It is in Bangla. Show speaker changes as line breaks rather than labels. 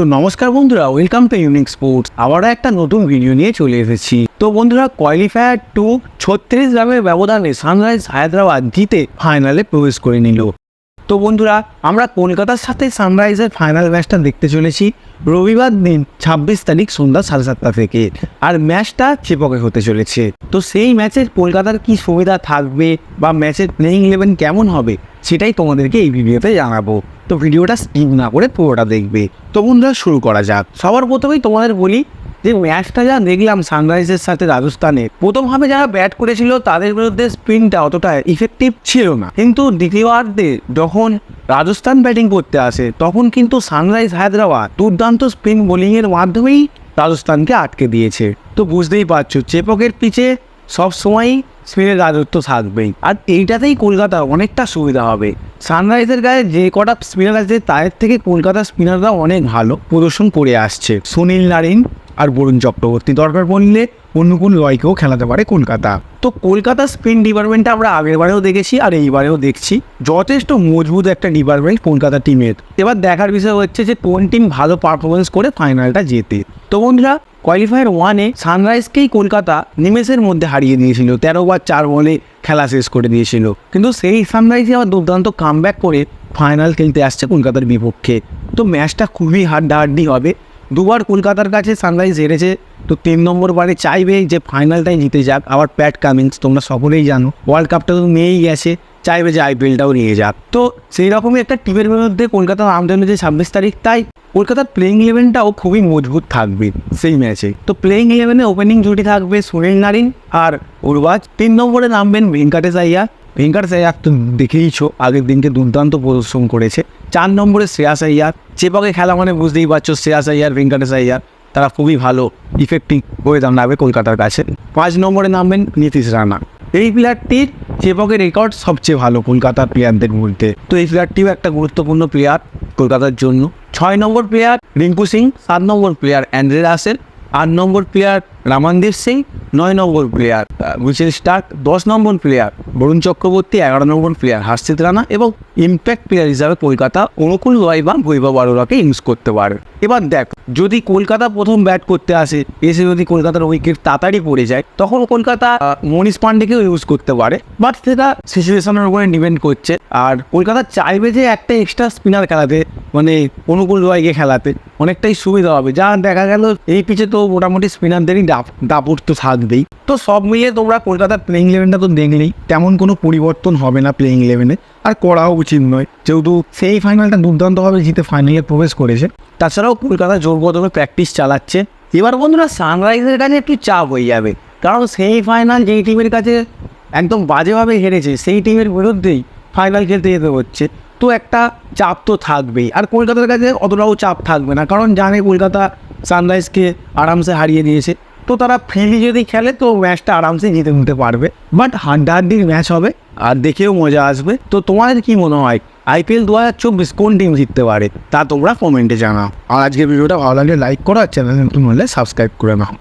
তো নমস্কার বন্ধুরা ওয়েলকাম টু ইউনিক স্পোর্টস আবারও একটা নতুন ভিডিও নিয়ে চলে এসেছি। তো বন্ধুরা কোয়ালিফায়ার টু ছত্রিশ রানের ব্যবধানে সানরাইজ হায়দ্রাবাদ জিতে ফাইনালে প্রবেশ করে নিল। তো বন্ধুরা, আমরা কলকাতার সাথে সানরাইজের ফাইনাল ম্যাচটা দেখতে চলেছি। রবিবার দিন ছাব্বিশ তারিখ সন্ধ্যা সাড়ে সাতটা থেকে। আর ম্যাচটা চেপকে হতে চলেছে। তো সেই ম্যাচের কলকাতার কি সুবিধা থাকবে বা ম্যাচের প্লেইং ইলেভেন কেমন হবে, সেটাই তোমাদেরকে এই ভিডিওতে জানাব। তো ভিডিওটা স্কিপ না করে পুরোটা দেখবে। তো বন্ধুরা, শুরু করা যাক। সবার প্রথমেই তোমাদের বলি যে ম্যাচটা যা দেখলাম সানরাইজের সাথে রাজস্থানে প্রথমভাবে যারা ব্যাট করেছিল তাদের বিরুদ্ধে স্পিনটা অতটা ইফেক্টিভ ছিল না। কিন্তু দ্বিতীয়ার্ধে যখন রাজস্থান ব্যাটিং করতে আসে, তখন কিন্তু সানরাইজ হায়দ্রাবাদ দুর্দান্ত স্পিন বোলিংয়ের মাধ্যমেই রাজস্থানকে আটকে দিয়েছে। তো বুঝতেই পারছ, চেপকের পিছে সব সময়ই স্পিনের রাজত্ব থাকবেই। আর এইটাতেই কলকাতা অনেকটা সুবিধা হবে। সানরাইজের গায়ে যে কটা স্পিনার আছে তাদের থেকে কলকাতার স্পিনাররা অনেক ভালো প্রদর্শন করে আসছে। সুনীল নারিন আর বরুণ চক্রবর্তী। দরকার পড়লে অন্য কোন লয়কেও খেলাতে পারে কলকাতা। তো কলকাতা স্পিন ডিপার্টমেন্টটা আমরা আগের বারেও দেখেছি আর এইবারেও দেখছি। যথেষ্ট মজবুত একটা ডিপার্টমেন্ট কলকাতা টিমের এবার দেখার বিষয় হচ্ছে যে কোন টিম ভালো পারফরমেন্স করে ফাইনালটা জেতে। তো বন্ধুরা কোয়ালিফায়ার ওয়ানে সানরাইজকেই কলকাতা নিমেষের মধ্যে হারিয়ে দিয়েছিল, তেরো বার চার বলে খেলা শেষ করে দিয়েছিল। কিন্তু সেই সানরাইজে আবার দুর্দান্ত কামব্যাক করে ফাইনাল খেলতে আসছে কলকাতার বিপক্ষে। তো ম্যাচটা খুবই হাড্ডাহাড্ডি হবে। দুবার কলকাতার কাছে সানরাইজ হেরেছে, তো তিন নম্বর বারে চাইবে যে ফাইনালটাই জিতে যাক। আবার প্যাট কামিংস তোমরা সকলেই জানো ওয়ার্ল্ড কাপটা তো নিয়েই গেছে, চাইবে যে আইপিএলটাও নিয়ে যাক। তো সেই রকমই একটা টিমের বিরুদ্ধে কলকাতা নামতে হচ্ছে ছাব্বিশ তারিখ, তাই কলকাতার প্লেইং ইলেভেনটাও খুবই মজবুত থাকবে সেই ম্যাচে। তো প্লেইং ইলেভেনে ওপেনিং জুটি থাকবে সুনীল নারিন আর উরবাজ। তিন নম্বরে নামবেন ভেঙ্কাটেশ আইয়ার। ভেঙ্কাটেশ আইয়ার তো দেখেইছো, আগের দিনকে দুর্দান্ত প্রদর্শন করেছে। চার নম্বরে শ্রেয়াস আইয়ার। চেপাকে খেলা মানে বুঝতেই পারছ, শ্রেয়াস আইয়ার, ভেঙ্কাটেশ আইয়ার, তারা খুবই ভালো ইফেক্টিভ হয়ে দাঁড়াবে কলকাতার কাছে। পাঁচ নম্বরে নামবেন নীতিশ রানা। এই প্লেয়ারটির চেপকের রেকর্ড সবচেয়ে ভালো কলকাতার প্লেয়ারদের মধ্যে। তো এই প্লেয়ারটিও একটা গুরুত্বপূর্ণ প্লেয়ার কলকাতার জন্য। ছয় নম্বর প্লেয়ার রিঙ্কু সিং সাত নম্বর প্লেয়ার অ্যান্ড্রে রাসেল আট নম্বর প্লেয়ার রামানদীপ সিং, নয় নম্বর প্লেয়ার মিচেল স্টার্ক, দশ নম্বর প্লেয়ার বরুণ চক্রবর্তী, এগারো নম্বর প্লেয়ার হার্ষিত রানা এবং ইম্প্যাক্ট প্লেয়ার হিসাবে কলকাতা অনুকূল রয় বা বৈভব আরোরাকে ইউজ করতে পারে। এবার দেখ, যদি কলকাতা প্রথম ব্যাট করতে আসে, এসে যদি কলকাতার উইকেট তাড়াতাড়ি পড়ে যায়, তখন কলকাতা মনীষ পান্ডেকেও ইউজ করতে পারে। বাট সেটা সিচুয়েশনের উপরে ডিপেন্ড করছে। আর কলকাতা চাইবে যে একটা এক্সট্রা স্পিনার খেলাতে মানে অনুকূল রয়কে খেলাতে অনেকটাই সুবিধা হবে। যা দেখা গেল, এই পিচে তো মোটামুটি স্পিনারদেরই দাপট তো থাকবেই। তো সব মিলিয়ে তোমরা কলকাতার প্লেইং ইলেভেনটা তো দেখলেই, তেমন কোনো পরিবর্তন হবে না প্লেইং ইলেভেনে আর করাও উচিত নয়, যেহেতু সেই ফাইনালটা দুর্দান্তভাবে জিতে ফাইনালে প্রবেশ করেছে। তাছাড়াও কলকাতা জোর কদমে প্র্যাকটিস চালাচ্ছে। এবার বন্ধুরা সানরাইজের কাছে একটু চাপ হয়ে যাবে। কারণ সেই ফাইনাল যেই টিমের কাছে একদম বাজেভাবে হেরেছে, সেই টিমের বিরুদ্ধেই ফাইনাল খেলতে যেতে হচ্ছে। তো একটা চাপ তো থাকবেই। আর কলকাতার কাছে অতটাও চাপ থাকবে না, কারণ জানে কলকাতা সানরাইজকে আরামসে হারিয়ে দিয়েছে। তো তারা ফ্রিলি যদি খেলে, তো ম্যাচটা আরামসে জিতে নিতে পারবে। বাট হাড্ডাহাড্ডির ম্যাচ হবে, আর দেখেও মজা আসবে। তো তোমাদের কি মনে হয়, আইপিএল দু হাজার চব্বিশ কোন টিম জিততে পারে? তা তোমরা কমেন্টে জানাও। আর আজকে ভিডিওটা ভালো লাগলে লাইক করো, আর চ্যানেল নতুন হলে সাবস্ক্রাইব করে নাও।